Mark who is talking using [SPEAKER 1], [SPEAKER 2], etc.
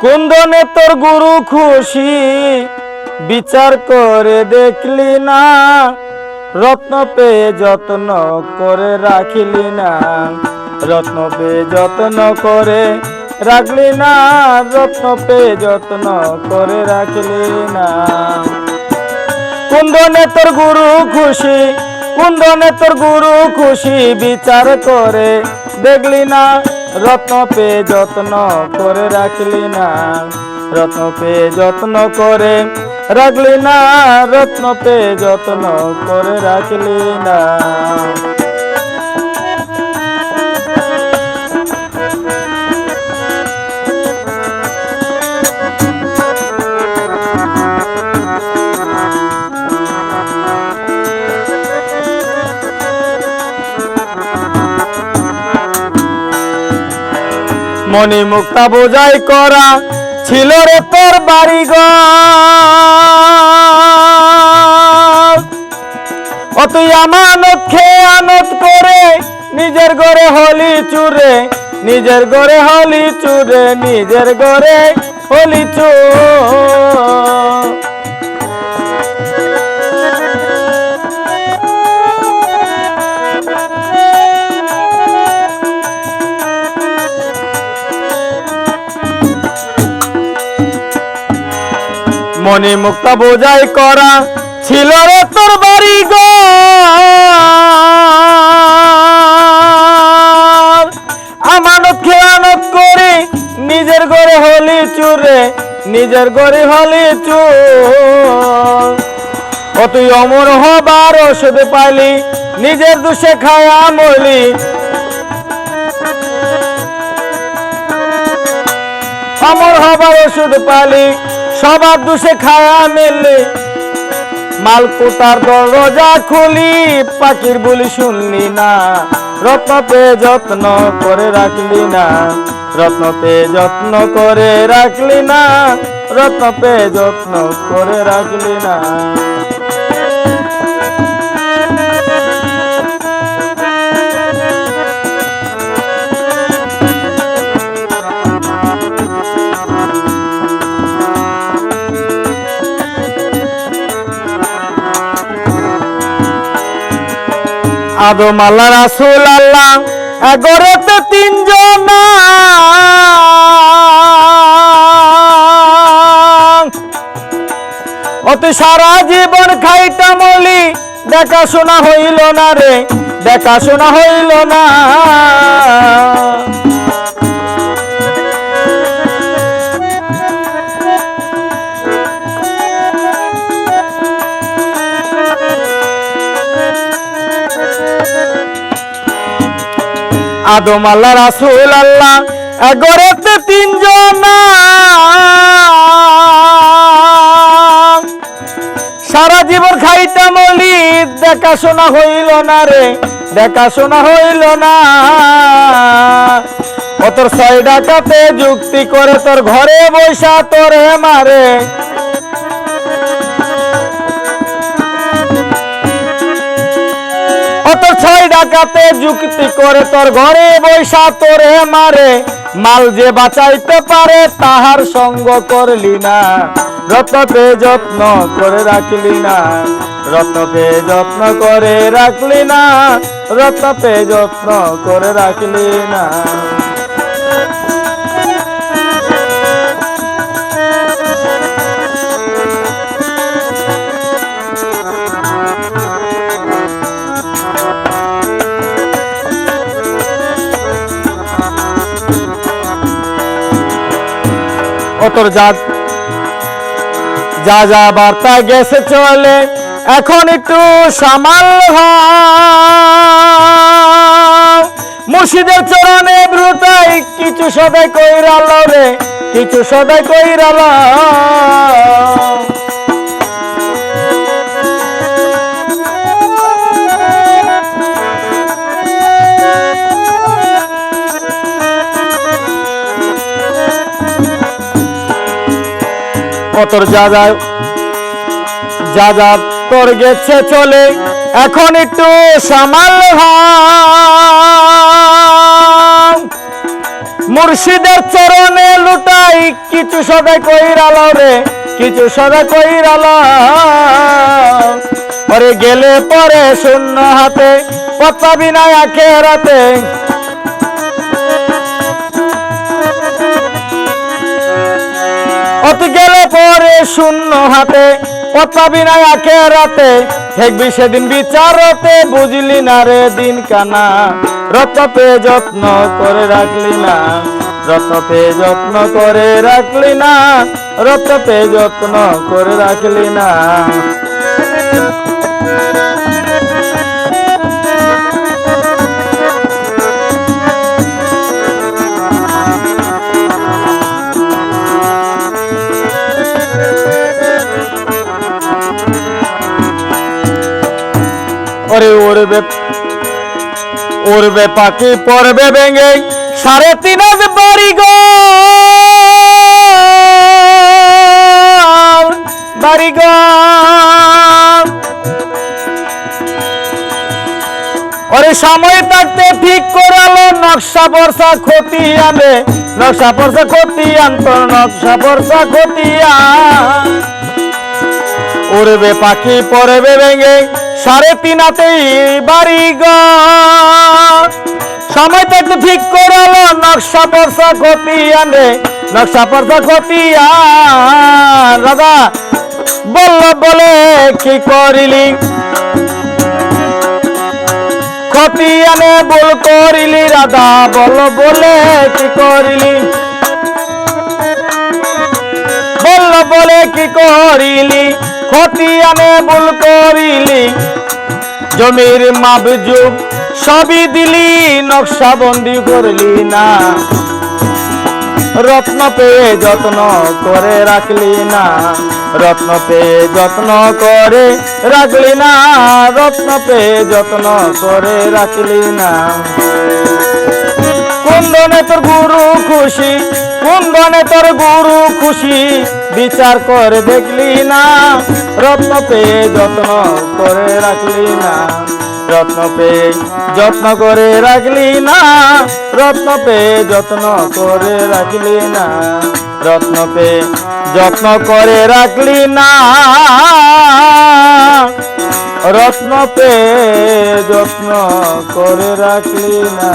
[SPEAKER 1] কুন্দনে তোর গুরু খুশি, বিচার করে দেখলি না। রত্ন পেয়ে যত্ন করে রাখিলি না। রত্ন পেয়ে যত্ন করে রাখলি না। রত্ন পেয়ে যত্ন করে রাখলি না। কুন্দনে তোর গুরু খুশি, কুন্দনে তোর গুরু খুশি, বিচার করে দেখলি না। রত্ন পে যত্ন করে রাখলি না। রত্ন পে যত্ন করে রাখলি না। রত্ন পে যত্ন করে রাখলি না। মণি মুক্তা বোঝাই করা ছিল রে তোর বাড়ি ও তুই আমানত খেয়ে আনত করে নিজের ঘরে হলি চুরে, নিজের ঘরে হলি চুরে, নিজের ঘরে হলি চুর। মনে মুক্তা বোঝাই করা ছিল রে তোর বাড়ি গো। আমানত খেয়ানত করে নিজের ঘরে হলি চুরে নিজের ঘরে হলি চুর। ও তুই অমর হবার ওষুধ পাইলি, নিজের দুষে খায়া মলি অমর হবার ওষুধ পালি সবার দুষে খায়া মেলে। মালকোটার দরজা খুলি, পাখির বলি শুনলি না। রত্ন পেয়ে যত্ন করে রাখলি না। রত্ন পেয়ে যত্ন করে রাখলি না। রত্ন পেয়ে যত্ন করে রাখলি না। আদম আল্লাহ রাসুল আল্লাহ এগোরেতে তিনজন অতি সারা জীবন খাইটা মলি, দেখাশোনা হইল না রে, দেখাশোনা হইল না। আদম আল্লাহ, রাসুল আল্লাহ, এগোরেতে তিনজন সারা জীবন খাইটা মলি, দেখাশোনা হইল না রে, দেখাশোনা হইল না। ও তোর ছয় ডাকাতে যুক্তি করে তোর ঘরে বৈশা তোর মারে। ডাকাতে যুক্তি করে তোর ঘরে বৈশা তোরে মারে। মাল যে বাঁচাইতে পারে তাহার সঙ্গ করলি না। রত্নপে যত্ন করে রাখলি না। রত্নপে যত্ন করে রাখলি না। রততে যত্ন করে রাখলি না। তোর যা যা বার্তা গেছে চলে, এখন একটু সামাল। মুর্শিদের চরণে ব্রুতাই কিছু সদাই কইরাল রে, কিছু সদাই কইরাল কতর যা যা যা যা তোর গেছে চলে, এখন একটু সামাল মুর্শিদের চরণে লুটাই, কিছু সদাই কইরাল রে, কিছু সদা কইরাল পরে গেলে পরে শূন্য হাতে পত্তা বিনায় আখেরাতে অত পরে শূন্য হাতে পচাবি না একে রাতে। দেখবি সেদিন বিচারতে বুঝলি না রে দিন কানা রতপে যত্ন করে রাখলি না রতপে যত্ন করে রাখলি না রতপে যত্ন করে রাখলি না। ওরে উড়বে পাখি পড়বে ভেঙে। সাড়ে তিন হাত বাড়ি গো। বাড়ি গো। ওরে সময় থাকতে ঠিক করালো, নকশা বর্ষা ক্ষতি আনে নকশা বর্ষা ক্ষতি নকশা বর্ষা ক্ষতি আন পাখি পড়বে ভেঙে। সাড়ে তিন হাতেই বাড়ি। সময় তো একটু ঠিক করালো, নকশা পরশা ক্ষতি আনে, নকশা পরশা আন। দাদা বলল, বলে কি করিলি? ক্ষতি আনে বল করিলি। রাধা বল বলে কি করিলি? বলল, বলে কি করিলি? আনে ভুল করিলি। জমির মাবজুব সবই দিলি নকশাবন্দি করলি না। রত্ন পেয়ে যত্ন করে রাখলি না। রত্ন পেয়ে যত্ন করে রাখলি না। রত্ন পেয়ে যত্ন করে রাখলি না। কুন্দনে তোর গুরু খুশি কুন্দনে তোর গুরু খুশি, বিচার করে দেখলি না। রত্ন পেয়ে যত্ন করে রাখলি না। রত্ন পেয়ে যত্ন করে রাখলি না। রত্ন পেয়ে যত্ন করে রাখলি না। রত্ন পেয়ে যত্ন করে রাখলি না। রত্ন পেয়ে যত্ন করে রাখলি না।